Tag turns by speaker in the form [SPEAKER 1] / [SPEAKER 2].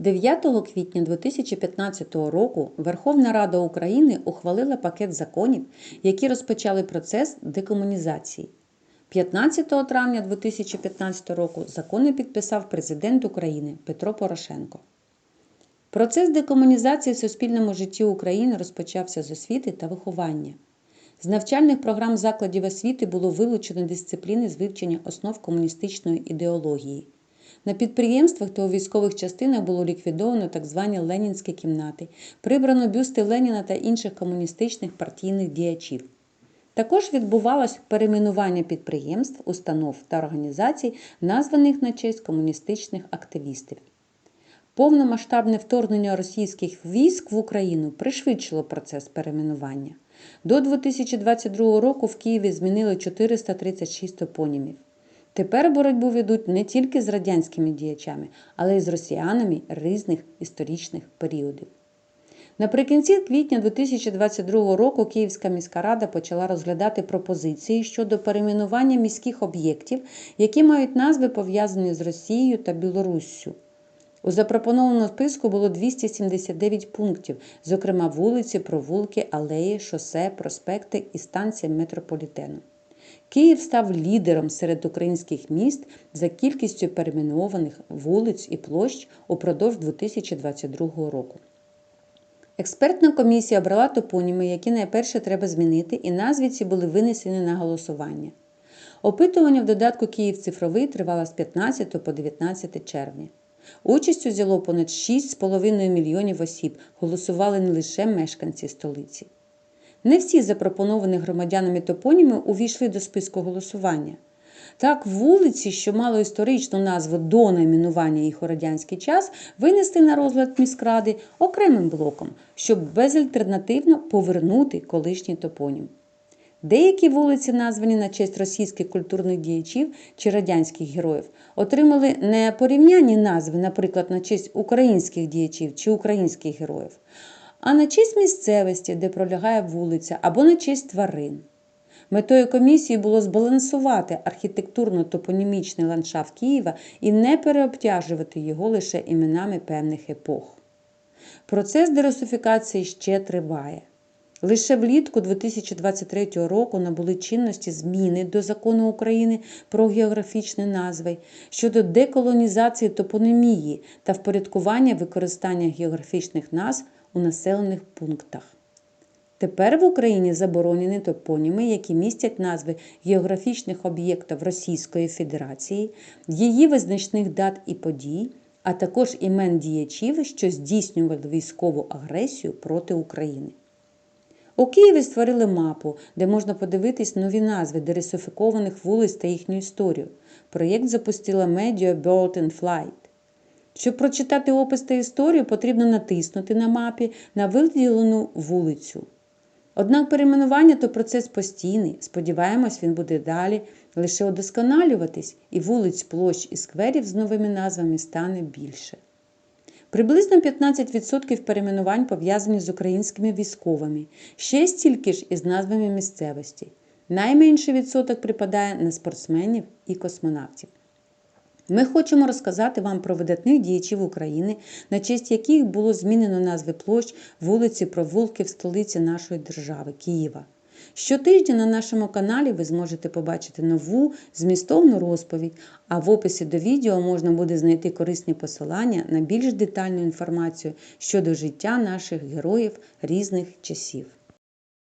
[SPEAKER 1] 9 квітня 2015 року Верховна Рада України ухвалила пакет законів, які розпочали процес декомунізації. 15 травня 2015 року закони підписав президент України Петро Порошенко. Процес декомунізації в суспільному житті України розпочався з освіти та виховання. З навчальних програм закладів освіти було вилучено дисципліни з вивчення основ комуністичної ідеології. На підприємствах та у військових частинах було ліквідовано так звані ленінські кімнати, прибрано бюсти Леніна та інших комуністичних партійних діячів. Також відбувалось перейменування підприємств, установ та організацій, названих на честь комуністичних активістів. Повномасштабне вторгнення російських військ в Україну пришвидшило процес перейменування. До 2022 року в Києві змінили 436 топонімів. Тепер боротьбу ведуть не тільки з радянськими діячами, але й з росіянами різних історичних періодів. Наприкінці квітня 2022 року Київська міська рада почала розглядати пропозиції щодо перейменування міських об'єктів, які мають назви пов'язані з Росією та Білоруссю. У запропонованому списку було 279 пунктів, зокрема вулиці, провулки, алеї, шосе, проспекти і станція метрополітену. Київ став лідером серед українських міст за кількістю перейменованих вулиць і площ упродовж 2022 року. Експертна комісія обрала топоніми, які найперше треба змінити, і назви ці були винесені на голосування. Опитування в додатку Київ цифровий тривало з 15 по 19 червня. Участь взяло понад 6,5 мільйонів осіб, голосували не лише мешканці столиці. Не всі запропоновані громадянами топоніми увійшли до списку голосування. Так, вулиці, що мали історичну назву до найменування їх у радянський час, винесли на розгляд міськради окремим блоком, щоб безальтернативно повернути колишній топонім. Деякі вулиці, названі на честь російських культурних діячів чи радянських героїв, отримали не порівнянні назви, наприклад, на честь українських діячів чи українських героїв, а на честь місцевості, де пролягає вулиця, або на честь тварин. Метою комісії було збалансувати архітектурно-топонімічний ландшафт Києва і не переобтяжувати його лише іменами певних епох. Процес дерусифікації ще триває. Лише влітку 2023 року набули чинності зміни до закону України про географічні назви щодо деколонізації топонімії та впорядкування використання географічних назв у населених пунктах. Тепер в Україні заборонені топоніми, які містять назви географічних об'єктів Російської Федерації, її визначних дат і подій, а також імен діячів, що здійснювали військову агресію проти України. У Києві створили мапу, де можна подивитись нові назви дересифікованих вулиць та їхню історію. Проєкт запустила медіа Bird and Flight. Щоб прочитати опис та історію, потрібно натиснути на мапі на виділену вулицю. Однак перейменування то процес постійний. Сподіваємось, він буде далі лише удосконалюватись, і вулиць, площ і скверів з новими назвами стане більше. Приблизно 15% перейменувань пов'язані з українськими військовими, ще стільки ж із назвами місцевості. Найменший відсоток припадає на спортсменів і космонавтів. Ми хочемо розказати вам про видатних діячів України, на честь яких було змінено назви площ, вулиці, провулки в столиці нашої держави Києва. Щотижня на нашому каналі ви зможете побачити нову змістовну розповідь, а в описі до відео можна буде знайти корисні посилання на більш детальну інформацію щодо життя наших героїв різних часів.